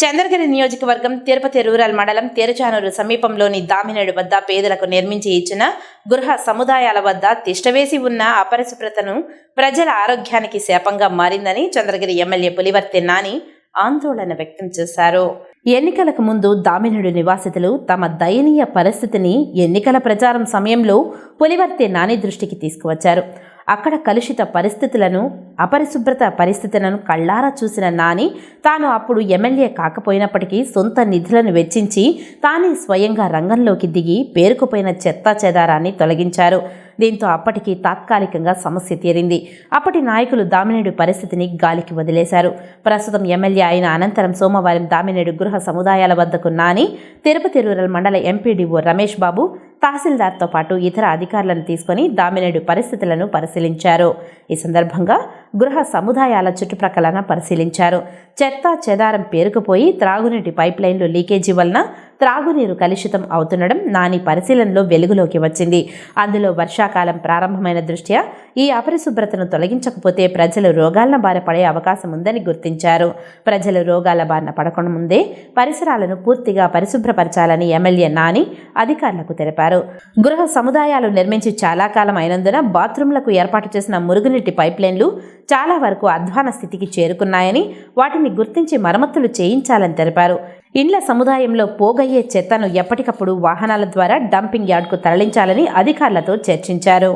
చంద్రగిరి నియోజకవర్గం తిరుపతి రూరల్ మండలం తెరచానూరు సమీపంలోని దామినేడు వద్ద పేదలకు నిర్మించి ఇచ్చిన గృహ సముదాయాల వద్ద తిష్టవేసి ఉన్న అపరిశుభ్రతను ప్రజల ఆరోగ్యానికి శాపంగా మారిందని చంద్రగిరి ఎమ్మెల్యే పులివర్తి నాని ఆందోళన వ్యక్తం చేశారు. ఎన్నికలకు ముందు దామినేడు నివాసితులు తమ దయనీయ పరిస్థితిని ఎన్నికల ప్రచారం సమయంలో పులివర్తి నాని దృష్టికి తీసుకువచ్చారు. అక్కడ కలుషిత పరిస్థితులను అపరిశుభ్రత పరిస్థితులను కళ్ళారా చూసిన నాని తాను అప్పుడు ఎమ్మెల్యే కాకపోయినప్పటికీ సొంత నిధులను వెచ్చించి తానే స్వయంగా రంగంలోకి దిగి పేరుకుపోయిన చెత్తా చెదారాన్ని తొలగించారు. దీంతో అప్పటికి తాత్కాలికంగా సమస్య తీరింది. అప్పటి నాయకులు దామినేడు పరిస్థితిని గాలికి వదిలేశారు. ప్రస్తుతం ఎమ్మెల్యే అయిన అనంతరం సోమవారం దామినేడు గృహ సముదాయాల వద్దకు నాని తిరుపతి రూరల్ మండల ఎంపీడీఓ రమేష్ బాబు తహసీల్దార్తో పాటు ఇతర అధికారులను తీసుకొని దామినేడు పరిస్థితులను పరిశీలించారు. ఈ సందర్భంగా గృహ సముదాయాల చుట్టుప్రక్కలన పరిశీలించారు. చెత్త చెదారం పేరుకుపోయి త్రాగునీటి పైప్లైన్లు లీకేజీ వలన త్రాగునీరు కలుషితం అవుతుండడం నాని పరిశీలనలో వెలుగులోకి వచ్చింది. అందులో వర్షాకాలం ప్రారంభమైన దృష్ట్యా ఈ అపరిశుభ్రతను తొలగించకపోతే ప్రజలు రోగాల బారిన పడే అవకాశం ఉందని గుర్తించారు. ప్రజలు రోగాల బారిన పడకుండా ముందే పరిసరాలను పూర్తిగా పరిశుభ్రపరచాలని ఎమ్మెల్యే నాని అధికారులకు తెలిపారు. గృహ సముదాయాలు నిర్మించి చాలా కాలం అయినందున బాత్రూంలకు ఏర్పాటు చేసిన మురుగునీటి పైప్లైన్లు చాలా వరకు అధ్వాన స్థితికి చేరుకున్నాయని వాటిని గుర్తించి మరమ్మతులు చేయించాలని తెలిపారు. ఇండ్ల సముదాయంలో పోగయ్యే చెత్తను ఎప్పటికప్పుడు వాహనాల ద్వారా డంపింగ్ యార్డ్కు తరలించాలని అధికారులతో చర్చించారు.